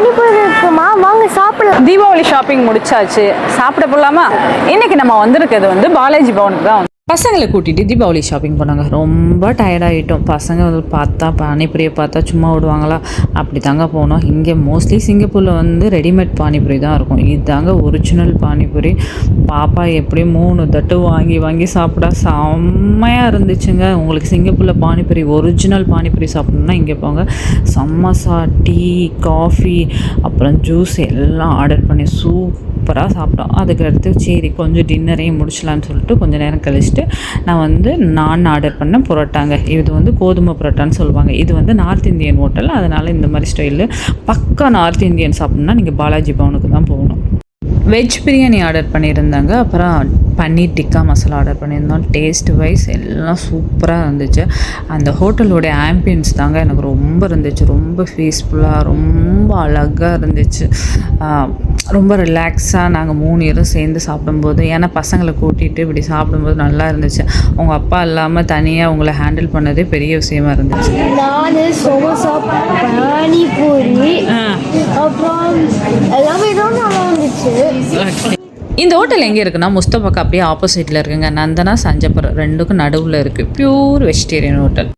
பானிபூரி இருக்குமா வாங்க சாப்பிடலாம். தீபாவளி ஷாப்பிங் முடிச்சாச்சு. சாப்பிட போகலாமா இன்னைக்கு நம்ம வந்திருக்கிறது வந்து பாலாஜி பவனுக்கு தான். பசங்களை கூட்டிகிட்டு தீபாவளி ஷாப்பிங் போனாங்க. ரொம்ப டயர்டாகிட்டோம் பசங்க வந்து பார்த்தா பானிபூரியை பார்த்தா சும்மா விடுவாங்களா அப்படி தாங்க போனோம். இங்கே மோஸ்ட்லி சிங்கப்பூரில் வந்து ரெடிமேட் பானிபூரி தான் இருக்கும். இதுதாங்க ஒரிஜினல் பானிபூரி. பாப்பா எப்படி மூணு தட்டு வாங்கி வாங்கி சாப்பிட? செம்மையாக இருந்துச்சுங்க. உங்களுக்கு சிங்கப்பூரில் பானிபூரி ஒரிஜினல் பானிபூரி சாப்பிட்ணுன்னா இங்கே போங்க. சம்மோசா டீ காஃபி அப்புறம் ஜூஸ் எல்லாம் ஆர்டர் பண்ணி சூப்பராக சாப்பிட்டோம் அதுக்கு அடுத்து சரி கொஞ்சம் டின்னரையும் முடிச்சலான்னு சொல்லிட்டு கொஞ்சம் நேரம் கழிச்சுட்டு நான் வந்து நான் ஆர்டர் பண்ண புரோட்டாங்க. இது வந்து கோதுமை புரோட்டான்னு சொல்லுவாங்க. இது வந்து நார்த் இந்தியன் ஹோட்டல் அதனால் இந்த மாதிரி ஸ்டைலு பக்கா நார்த் இந்தியன் சாப்பிட்ணுன்னா நீங்கள் பாலாஜி பவனுக்கு தான் போகணும். வெஜ் பிரியாணி ஆர்டர் பண்ணியிருந்தாங்க. அப்புறம் பன்னீர் டிக்கா மசாலா ஆர்டர் பண்ணியிருந்தோம். டேஸ்ட் வைஸ் எல்லாம் சூப்பராக இருந்துச்சு. அந்த ஹோட்டலோடைய ஆம்பியன்ஸ் தாங்க எனக்கு ரொம்ப இருந்துச்சு. ரொம்ப பீஸ்ஃபுல்லாக ரொம்ப அழகாக இருந்துச்சு. ரொம்ப ரிலாக்ஸாக நாங்கள் மூணு பேரும் சேர்ந்து சாப்பிடும்போது ஏன்னா பசங்களை கூட்டிகிட்டு இப்படி சாப்பிடும்போது நல்லா இருந்துச்சு. உங்கள் அப்பா இல்லாமல் தனியாக உங்களை ஹேண்டில் பண்ணதே பெரிய விஷயமா இருந்துச்சு. நான் சமோசா பானிபூரி அப்புறம் எல்லாமே நல்லா இருந்துச்சு. இந்த ஹோட்டல் எங்கே இருக்குன்னா முஸ்தபாக்கு அப்படியே ஆப்போசிட்டில் இருக்குங்க. நந்தனா சஞ்சபுரம் ரெண்டுக்கும் நடுவில் இருக்குது பியூர் வெஜிடேரியன் ஹோட்டல்